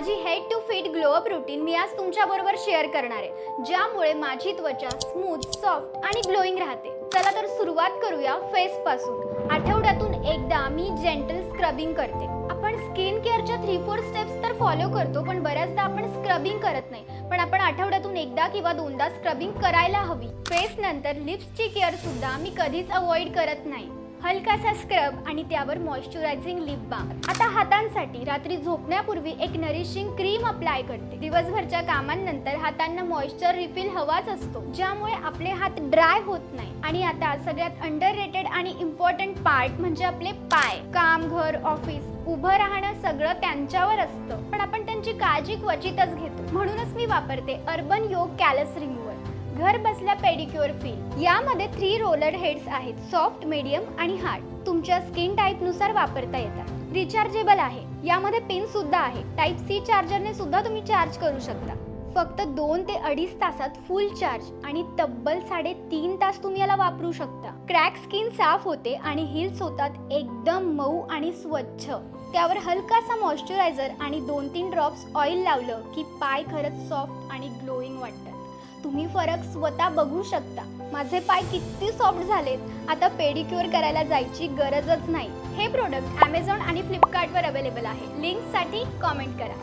माझी head to feet glow up routine मी आज तुमच्याबरोबर शेअर करणार आहे. ज्यामुळे माझी त्वचा स्मूथ सॉफ्ट आणि ग्लोईंग राहते. चला तर सुरुवात करूया फेसपासून आठवड्यातून एकदा मी जेंटल स्क्रबिंग करते. आपण स्किन केअरच्या थ्री फोर स्टेप्स तर फॉलो करतो पण बऱ्याचदा आपण स्क्रबिंग करत नाही. पण आपण आठवड्यातून एकदा किंवा दोनदा स्क्रबिंग करायला हवी. फेस नंतर लिप्सची केअर सुद्धा मी कधीच अवॉइड करत नाही. हलकासा स्क्रब आणि त्यावर मॉइश्चरायझिंग लिप बाम आता हातांसाठी रात्री झोपण्यापूर्वी एक नरिशिंग क्रीम अप्लाय करते. दिवसभरच्या कामांनंतर हातांना मॉइश्चर रिफिल हवाच असतो. ज्यामुळे आपले हात ड्राय होत नाही. आणि आता सगळ्यात अंडर रेटेड आणि इम्पॉर्टंट पार्ट म्हणजे आपले पाय. काम घर ऑफिस उभं राहणं सगळं त्यांच्यावर असतं. पण आपण त्यांची काळजी क्वचितच घेतो. म्हणूनच मी वापरते अर्बन योग कॅलस रिमूव्हर घर बसल्या पेडिक्युअर फील यामध्ये थ्री रोलर हेड्स आहेत सॉफ्ट मीडियम आणि हार्ड तुमच्या स्किन टाईपनुसार वापरता येतात. रिचार्जेबल आहे. यामध्ये पिन सुद्धा आहे. टाईप सी चार्जरने सुद्धा तुम्ही चार्ज करू शकता. फक्त दोन ते अडीच तासात फुल चार्ज आणि तब्बल साडेतीन तास तुम्ही याला वापरू शकता. क्रॅक स्किन साफ होते आणि हिल्स होतात एकदम मऊ आणि स्वच्छ. त्यावर हलकासा मॉइश्चरायझर आणि दोन तीन ड्रॉप्स ऑइल लावलं की पाय खरंच सॉफ्ट आणि ग्लोईंग वाटतात. तुम्ही फरक स्वतः बघू शकता. माझे पाय किती सॉफ्ट झालेत. आता पेडिक्युअर करायला जायची गरजच नाही. हे प्रोडक्ट ॲमेझॉन आणि फ्लिपकार्टवर अवेलेबल आहे. लिंकसाठी कॉमेंट करा.